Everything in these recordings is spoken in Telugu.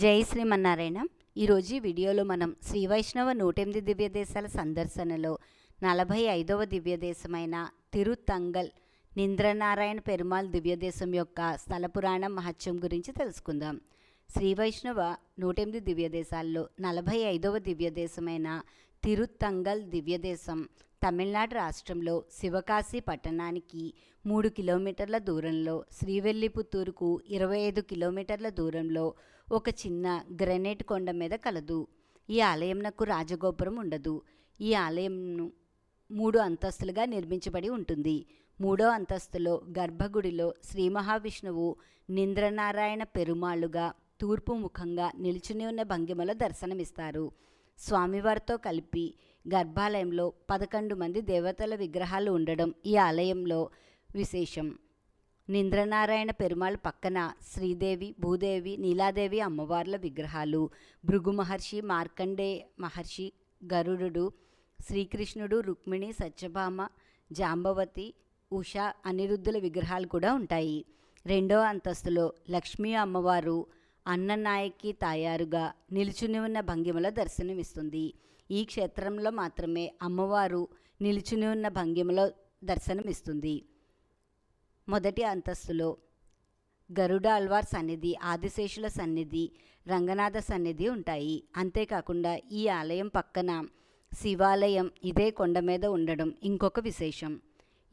జై శ్రీమన్నారాయణ. ఈరోజు ఈ వీడియోలో మనం శ్రీ వైష్ణవ నూటెనిమిది దివ్య దేశాల సందర్శనలో నలభై ఐదవ దివ్య దేశమైన తిరుతంగల్ నింద్రనారాయణ పెరుమాల్ దివ్యదేశం యొక్క స్థల పురాణం మహత్యం గురించి తెలుసుకుందాం. శ్రీ వైష్ణవ నూటెనిమిది దివ్య దేశాల్లో నలభై ఐదవ దివ్య తిరుత్తంగల్ దివ్యదేశం తమిళనాడు రాష్ట్రంలో శివకాశి పట్టణానికి మూడు కిలోమీటర్ల దూరంలో శ్రీవెల్లిపుత్తూరుకు ఇరవై ఐదు కిలోమీటర్ల దూరంలో ఒక చిన్న గ్రెనైట్ కొండ మీద కలదు. ఈ ఆలయంనకు రాజగోపురం ఉండదు. ఈ ఆలయంను మూడు అంతస్తులుగా నిర్మించబడి ఉంటుంది. మూడో అంతస్తులో గర్భగుడిలో శ్రీ మహావిష్ణువు నింద్రనారాయణ పెరుమాళ్ళుగా తూర్పు ముఖంగా నిలుచుని ఉన్న భంగిమలో దర్శనమిస్తారు. స్వామివారితో కలిపి గర్భాలయంలో పదకొండు మంది దేవతల విగ్రహాలు ఉండడం ఈ ఆలయంలో విశేషం. నింద్రనారాయణ పెరుమాళ్ పక్కన శ్రీదేవి భూదేవి నీలాదేవి అమ్మవార్ల విగ్రహాలు భృగు మహర్షి మార్కండే మహర్షి గరుడు శ్రీకృష్ణుడు రుక్మిణి సత్యభామ జాంబవతి ఉష అనిరుద్ధుల విగ్రహాలు కూడా ఉంటాయి. రెండో అంతస్తులో లక్ష్మీ అమ్మవారు అన్ననాయకి తాయారుగా నిలుచుని ఉన్న భంగిమలో దర్శనమిస్తుంది. ఈ క్షేత్రంలో మాత్రమే అమ్మవారు నిలుచుని ఉన్న భంగిమలో దర్శనమిస్తుంది. మొదటి అంతస్తులో గరుడ అల్వార్ సన్నిధి ఆదిశేషుల సన్నిధి రంగనాథ సన్నిధి ఉంటాయి. అంతేకాకుండా ఈ ఆలయం పక్కన శివాలయం ఇదే కొండ మీద ఉండడం ఇంకొక విశేషం.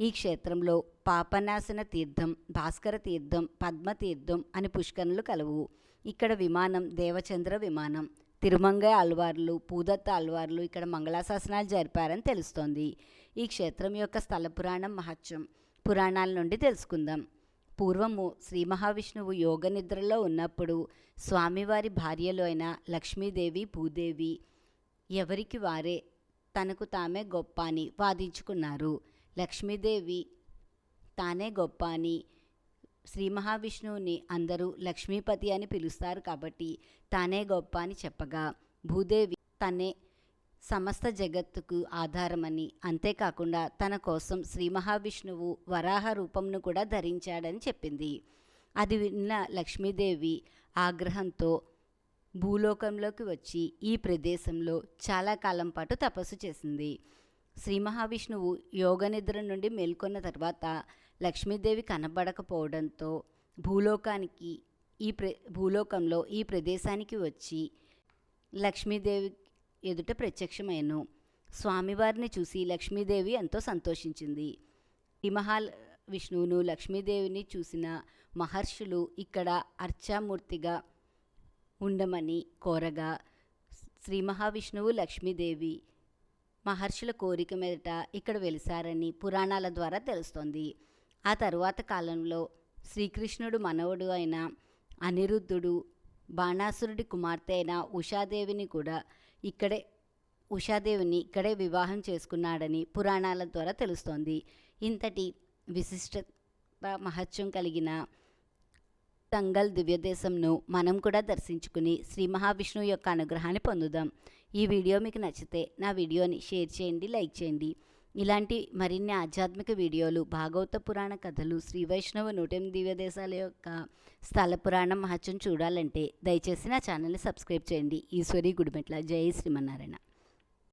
ఈ క్షేత్రంలో పాపనాశన తీర్థం భాస్కర తీర్థం పద్మతీర్థం అని పుష్కరణలు కలవు. ఇక్కడ విమానం దేవచంద్ర విమానం. తిరుమంగ అల్వార్లు పూదత్త అల్వార్లు ఇక్కడ మంగళాశాసనాలు జరిపారని తెలుస్తోంది. ఈ క్షేత్రం యొక్క స్థల పురాణం మహత్యం. పురాణాల నుండి తెలుసుకుందాం. పూర్వము శ్రీ మహావిష్ణువు యోగ నిద్రలో ఉన్నప్పుడు స్వామివారి భార్యలు అయిన లక్ష్మీదేవి భూదేవి ఎవరికి వారే తనకు తామే గొప్ప అని వాదించుకున్నారు. లక్ష్మీదేవి తానే గొప్ప అని శ్రీ మహావిష్ణువుని అందరూ లక్ష్మీపతి అని పిలుస్తారు కాబట్టి తానే గొప్ప అని చెప్పగా భూదేవి తనే సమస్త జగత్తుకు ఆధారమని అంతేకాకుండా తన కోసం శ్రీ మహావిష్ణువు వరాహ రూపంను కూడా ధరించాడని చెప్పింది. అది విన్న లక్ష్మీదేవి ఆగ్రహంతో భూలోకంలోకి వచ్చి ఈ ప్రదేశంలో చాలా కాలం పాటు తపస్సు చేసింది. శ్రీ మహావిష్ణువు యోగ నిద్ర నుండి మేల్కొన్న తర్వాత లక్ష్మీదేవి కనబడకపోవడంతో భూలోకానికి ఈ ప్ర భూలోకంలో ఈ ప్రదేశానికి వచ్చి లక్ష్మీదేవి ఎదుట ప్రత్యక్షమైను స్వామివారిని చూసి లక్ష్మీదేవి ఎంతో సంతోషించింది. ఈ విష్ణువును లక్ష్మీదేవిని చూసిన మహర్షులు ఇక్కడ అర్చామూర్తిగా ఉండమని కోరగా శ్రీ మహావిష్ణువు లక్ష్మీదేవి మహర్షుల కోరిక మీదట ఇక్కడ వెలిసారని పురాణాల ద్వారా తెలుస్తోంది. ఆ తరువాత కాలంలో శ్రీకృష్ణుడు మనవడు అయిన అనిరుద్ధుడు బాణాసురుడి కుమార్తె అయిన ఉషాదేవిని కూడా ఇక్కడే ఉషాదేవిని ఇక్కడే వివాహం చేసుకున్నాడని పురాణాల ద్వారా తెలుస్తోంది. ఇంతటి విశిష్ట మహత్యం కలిగిన తంగల్ దివ్యదేశంను మనం కూడా దర్శించుకుని శ్రీ మహావిష్ణువు యొక్క అనుగ్రహాన్ని పొందుదాం. ఈ వీడియో మీకు నచ్చితే నా వీడియోని షేర్ చేయండి లైక్ చేయండి. ఇలాంటి మరిన్ని ఆధ్యాత్మిక వీడియోలు భాగవత పురాణ కథలు శ్రీ వైష్ణవ నూటెనిమిది దివ్య దేశాల యొక్క స్థల పురాణం మహత్యం చూడాలంటే దయచేసి నా ఛానల్ని సబ్స్క్రైబ్ చేయండి. ఈశ్వరి గుడిమెట్ల. జై శ్రీమన్నారాయణ.